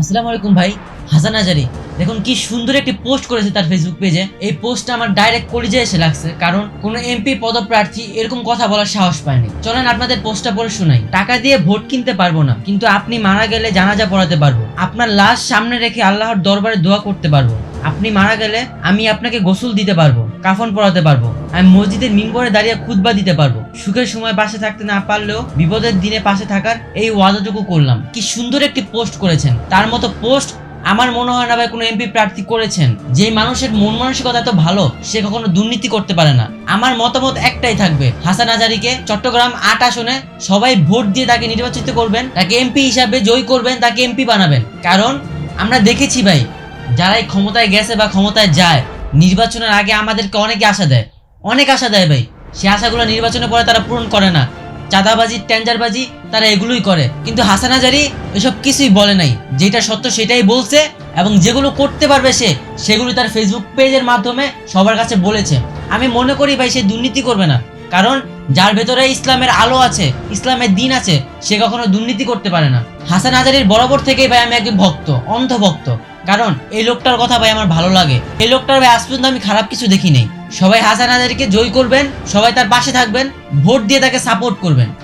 আসসালামু আলাইকুম ভাই, হাসান হাজারি। দেখুন কি সুন্দর একটি পোস্ট করেছে তার ফেসবুক পেজে এই পোস্টটা আমার ডাইরেক্ট কলিজে এসে লাগছে, কারণ কোনো এমপি পদপ্রার্থী এরকম কথা বলার সাহস পায়নি। চলেন আপনাদের পোস্টটা পড়ে শোনাই। টাকা দিয়ে ভোট কিনতে পারব না, কিন্তু আপনি মারা গেলে জানাজা পড়াতে পারব। আপনার লাশ সামনে রেখে আল্লাহর দরবারে দোয়া করতে পারব। আপনি মারা গেলে আমি আপনাকে গোসল দিতে পারব। কাফন পরাতে পারব। আমি মসজিদের মিম্বরে দাঁড়িয়ে খুতবা দিতে পারব। সুখের সময় পাশে থাকতে না পারলেও বিপদের দিনে পাশে থাকার এই ওয়াদাটুকু করলাম। কি সুন্দর একটি পোস্ট করেছেন। তার মতো পোস্ট আমার মনে হয় না ভাই কোনো এমপি প্রার্থী করেছেন। যে মানুষের মন মানসিকতা এত ভালো, সে কখনো দুর্নীতি করতে পারে না। আমার মতামত একটাই থাকবে। হাসান হাজারিকে চট্টগ্রাম আট আসনে সবাই ভোট দিয়ে তাকে নির্বাচিত করবেন, তাকে এমপি হিসাবে জয় করবেন, তাকে এমপি বানাবেন। কারণ আমরা দেখেছি ভাই, যারাই ক্ষমতায় গেছে বা ক্ষমতায় যায় নির্বাচনের আগে আমাদেরকে অনেকে আশা দেয়। অনেক আশা দেয় ভাই। সে আশাগুলো নির্বাচনের পরে তারা পূরণ করে না। চাঁদাবাজি, ট্যাঞ্জারবাজি, তারা এগুলোই করে। কিন্তু হাসান হাজারি এসব কিছুই বলে নাই। যেটা সত্য সেটাই বলছে এবং যেগুলো করতে পারবে সে, সেগুলো তার ফেসবুক পেজের মাধ্যমে সবার কাছে বলেছে। আমি মনে করি ভাই, সে দুর্নীতি করবে না। কারণ যার ভেতরে ইসলামের আলো আছে, ইসলামের দিন আছে, সে কখনো দুর্নীতি করতে পারে না। হাসান হাজারির বরাবর থেকেই ভাই আমি একজন ভক্ত অন্ধ ভক্ত কারণ, এই লোকটার কথা ভাই আমার ভালো লাগে। এই লোকটার ভাই আজ পর্যন্ত আমি খারাপ কিছু দেখি নেই সবাই হাসান হাজারিকে জয় করবেন, সবাই তার পাশে থাকবেন, ভোট দিয়ে তাকে সাপোর্ট করবেন।